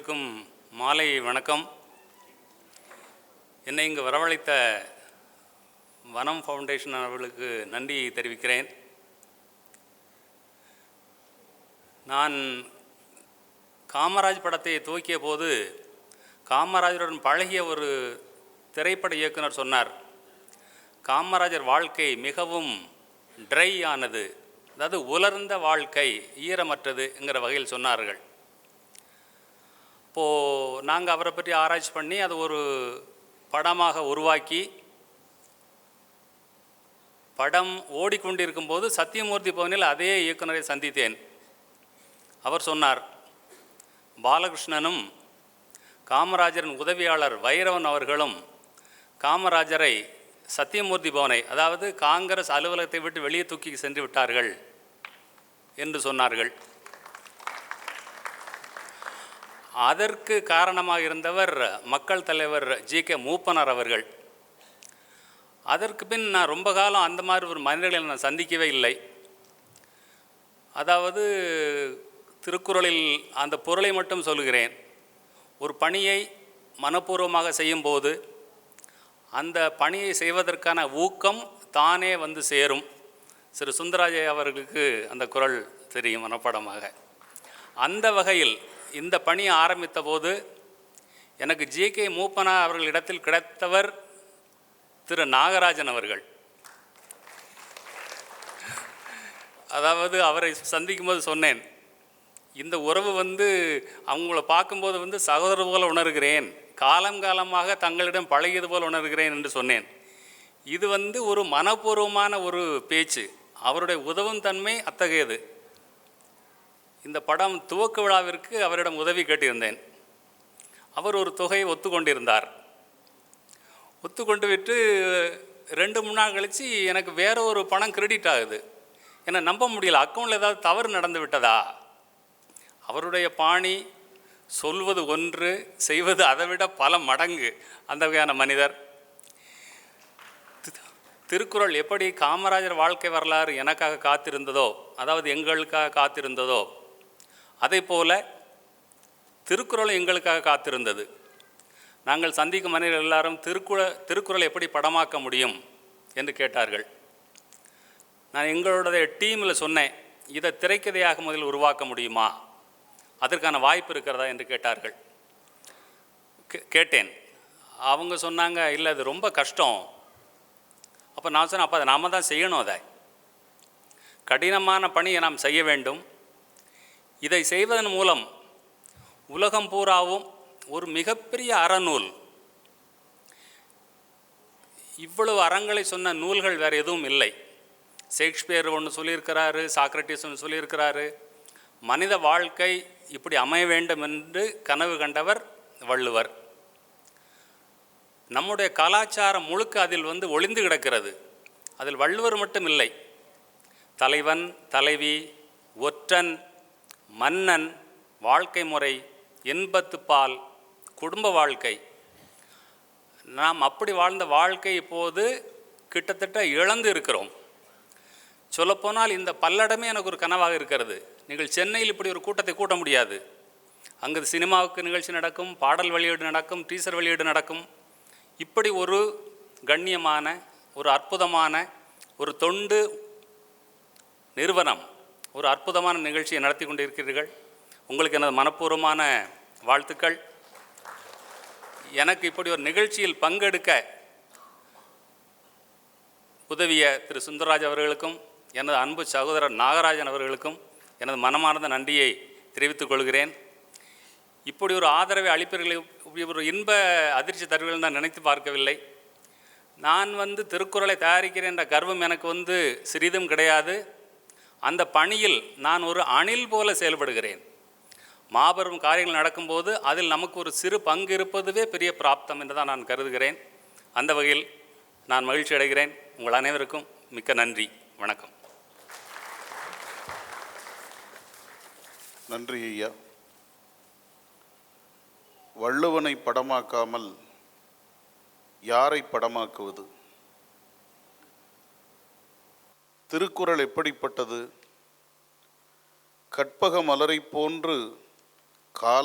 அனைவருக்கும் மாலை வணக்கம். என்னை இங்கு வரவழைத்த வனம் ஃபவுண்டேஷன் அவர்களுக்கு நன்றி தெரிவிக்கிறேன். நான் காமராஜ் படத்தை துவக்கிய போது காமராஜருடன் பழகிய ஒரு திரைப்பட இயக்குனர் சொன்னார் காமராஜர் வாழ்க்கை மிகவும் ட்ரை ஆனது அதாவது உலர்ந்த வாழ்க்கை ஈரமற்றதுங்கிற வகையில் சொன்னார்கள். இப்போது நாங்கள் அவரை பற்றி ஆராய்ச்சி பண்ணி அது ஒரு படமாக உருவாக்கி படம் ஓடிக்கொண்டிருக்கும் போது சத்தியமூர்த்தி பவனில் அதே இயக்குனரை சந்தித்தேன். அவர் சொன்னார் பாலகிருஷ்ணனும் காமராஜரின் உதவியாளர் வைரவன் அவர்களும் காமராஜரை சத்தியமூர்த்தி பவனை அதாவது காங்கிரஸ் அலுவலகத்தை விட்டு வெளியே தூக்கி சென்று விட்டார்கள் என்று சொன்னார்கள். அதற்கு காரணமாக இருந்தவர் மக்கள் தலைவர் ஜி கே மூப்பனார் அவர்கள். அதற்கு பின் நான் ரொம்ப காலம் அந்த மாதிரி ஒரு மனிதர்களை நான் சந்திக்கவே இல்லை. அதாவது திருக்குறளில் அந்த பொருளை மட்டும் சொல்கிறேன் ஒரு பணியை மனப்பூர்வமாக செய்யும்போது அந்த பணியை செய்வதற்கான ஊக்கம் தானே வந்து சேரும். சிறு சுந்தராஜய் அவர்களுக்கு அந்த குரல் தெரியும் மனப்பாடமாக. அந்த வகையில் இந்த பணியை ஆரம்பித்த போது எனக்கு ஜி. கே. மூப்பனா அவர்களிடத்தில் கிடைத்தவர் திரு. நாகராஜன் அவர்கள். அதாவது அவரை சந்திக்கும் போது சொன்னேன் இந்த உறவு வந்து அவங்கள பார்க்கும்போது வந்து சகோதரர் போல உணர்கிறேன். காலம் காலமாக தங்களிடம் பழகியது போல் உணர்கிறேன் என்று சொன்னேன். இது வந்து ஒரு மனப்பூர்வமான ஒரு பேச்சு. அவருடைய உதவும் தன்மை அத்தகையது. இந்த படம் துவக்க விழாவிற்கு அவரிடம் உதவி கேட்டிருந்தேன். அவர் ஒரு தொகையை ஒத்துக்கொண்டிருந்தார். ஒத்துக்கொண்டு விட்டு ரெண்டு மூணு நாள் கழித்து எனக்கு வேற ஒரு பணம் கிரெடிட் ஆகுது. என்னை நம்ப முடியல அக்கௌண்ட்டில் ஏதாவது தவறு நடந்து விட்டதா? அவருடைய பாணி சொல்வது ஒன்று செய்வது அதை விட பல மடங்கு அந்த வகையான மனிதர். திருக்குறள் எப்படி காமராஜர் வாழ்க்கை வரலாறு எனக்காக காத்திருந்ததோ அதாவது எங்களுக்காக காத்திருந்ததோ அதே போல் திருக்குறளும் எங்களுக்காக காத்திருந்தது. நாங்கள் சந்திக்கும் மனிதர்கள் எல்லாரும் திருக்குற திருக்குறளை எப்படி படமாக்க முடியும்? என்று கேட்டார்கள். நான் எங்களுடைய டீமில் சொன்னேன். இதை திரைக்கதையாக முதலில் உருவாக்க முடியுமா? அதற்கான வாய்ப்பு இருக்கிறதா? என்று கேட்டார்கள். கே- கேட்டேன். அவங்க சொன்னாங்க இல்லை அது ரொம்ப கஷ்டம். அப்போ நான் சொன்னேன் அப்போ அதை நாம தான் செய்யணும் அதை. கடினமான பணியை நாம் செய்ய வேண்டும். இதை செய்வதன் மூலம் உலகம் பூராவும் ஒரு மிகப்பெரிய அறநூல். இவ்வளவு அறங்களை சொன்ன நூல்கள் வேறு எதுவும் இல்லை. ஷேக்ஸ்பியர் ஒன்று சொல்லியிருக்கிறாரு சாக்ரட்டிஸ் ஒன்று சொல்லியிருக்கிறாரு. மனித வாழ்க்கை இப்படி அமைய வேண்டும் என்று கனவு கண்டவர் வள்ளுவர். நம்முடைய கலாச்சாரம் முழுக்க அதில் வந்து ஒளிந்து கிடக்கிறது. அதில் வள்ளுவர் மட்டும் இல்லை தலைவன் தலைவி ஒற்றன் மன்னன் வாழ்க்கை முறை இன்பத்துப்பால் குடும்ப வாழ்க்கை. நாம் அப்படி வாழ்ந்த வாழ்க்கை இப்போது கிட்டத்தட்ட இழந்து இருக்கிறோம். சொல்லப்போனால் இந்த பல்லடமே எனக்கு ஒரு கனவாக இருக்கிறது. நீங்கள் சென்னையில் இப்படி ஒரு கூட்டத்தை கூட்ட முடியாது. அங்கு சினிமாவுக்கு நிகழ்ச்சி நடக்கும் பாடல் வெளியீடு நடக்கும் டீசர் வெளியீடு நடக்கும். இப்படி ஒரு கண்ணியமான ஒரு அற்புதமான ஒரு தொண்டு நிறுவனம் ஒரு அற்புதமான நிகழ்ச்சியை நடத்தி கொண்டிருக்கிறீர்கள். உங்களுக்கு எனது மனப்பூர்வமான வாழ்த்துக்கள். எனக்கு இப்படி ஒரு நிகழ்ச்சியில் பங்கெடுக்க உதவிய திரு சுந்தரராஜ் அவர்களுக்கும் எனது அன்பு சகோதரர் நாகராஜன் அவர்களுக்கும் எனது மனமார்ந்த நன்றியை தெரிவித்துக் கொள்கிறேன். இப்படி ஒரு ஆதரவை அளிப்பீர்கள் இப்படி ஒரு இன்ப அதிர்ச்சி தருவீர்கள் நான் நினைத்து பார்க்கவில்லை. நான் வந்து திருக்குறளை தயாரிக்கிறேன் என்ற கர்வம் எனக்கு வந்து சிறிதும் கிடையாது. அந்த பணியில் நான் ஒரு அணில் போல செயல்படுகிறேன். மாபெரும் காரியங்கள் நடக்கும்போது அதில் நமக்கு ஒரு சிறு பங்கு இருப்பதுவே பெரிய பிராப்தம் என்று தான் நான் கருதுகிறேன். அந்த வகையில் நான் மகிழ்ச்சி அடைகிறேன். உங்கள் அனைவருக்கும் மிக்க நன்றி. வணக்கம். நன்றி ஐயா. வள்ளுவனை படமாக்காமல் யாரை படமாக்குவது? திருக்குறள் எப்படிப்பட்டது? கற்பக மலரை போன்று கால